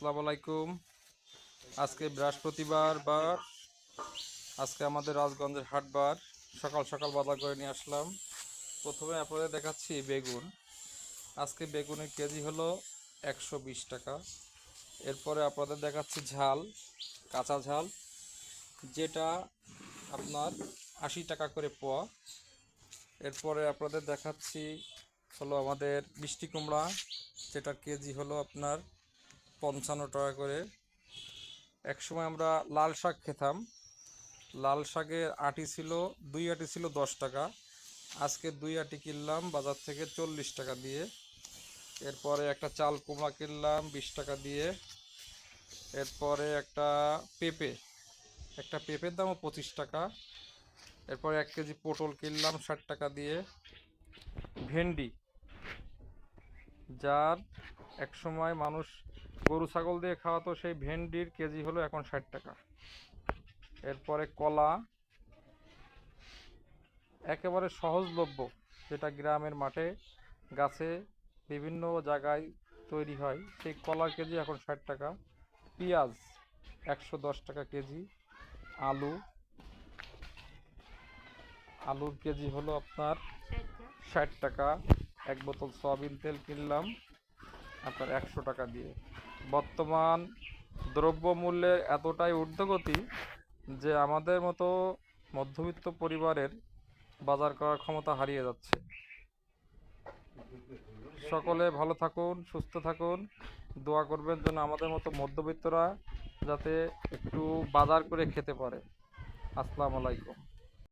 আসসালামু আলাইকুম। আজকে বৃহস্পতিবার বার। আজকে আমাদের রাজগঞ্জের হাটবার সকাল সকাল বাজার করে নিয়ে আসলাম। প্রথমে আপনাদের দেখাচ্ছি বেগুন। আজকে বেগুনের কেজি হলো একশো বিশ টাকা। এরপরে আপনাদের দেখাচ্ছি ঝাল, কাঁচা ঝাল, যেটা আপনার আশি টাকা করে পোয়া। এরপরে আপনাদের দেখাচ্ছি হলো আমাদের মিষ্টি কুমড়া, যেটার কেজি হলো আপনার পঞ্চান্ন টাকা করে। একসময় আমরা লাল শাক খেতাম। লাল শাকের আটি ছিল, দুই আটি ছিল দশ টাকা। আজকে দুই আটি কিনলাম, বাজার থেকে চল্লিশ টাকা দিয়ে। এরপরে একটা চাল কুমড়া কিনলাম, বিশ টাকা দিয়ে। এরপরে একটা পেঁপে, একটা পেঁপের দামও পঁচিশ টাকা। এরপরে এক কেজি পটল কিনলাম, ষাট টাকা দিয়ে। ভেন্ডি, যার এক সময় মানুষ গরু ছাগল দিয়ে খাওয়াতো সেই ভেন্ডির কেজি হলো এখন ষাট টাকা। এরপরে কলা একেবারে সহজলভ্য যেটা গ্রামের মাঠে গাছে বিভিন্ন জায়গায় তৈরি হয়। সেই কলার কেজি এখন ষাট টাকা। পেঁয়াজ একশো দশ টাকা কেজি। আলু আলুর কেজি হলো আপনার ষাট টাকা। এক বোতল সয়াবিন তেল কিনলাম। আপনার একশো টাকা দিয়ে। বর্তমান দ্রব্যমূল্যের এতটাই ঊর্ধ্বগতি যে আমাদের মতো মধ্যবিত্ত পরিবারের বাজার করার ক্ষমতা হারিয়ে যাচ্ছে। সকলে ভালো থাকুন, সুস্থ থাকুন। দোয়া করবেন যেন আমাদের মতো মধ্যবিত্তরা যাতে একটু বাজার করে খেতে পারে। আসসালামু আলাইকুম।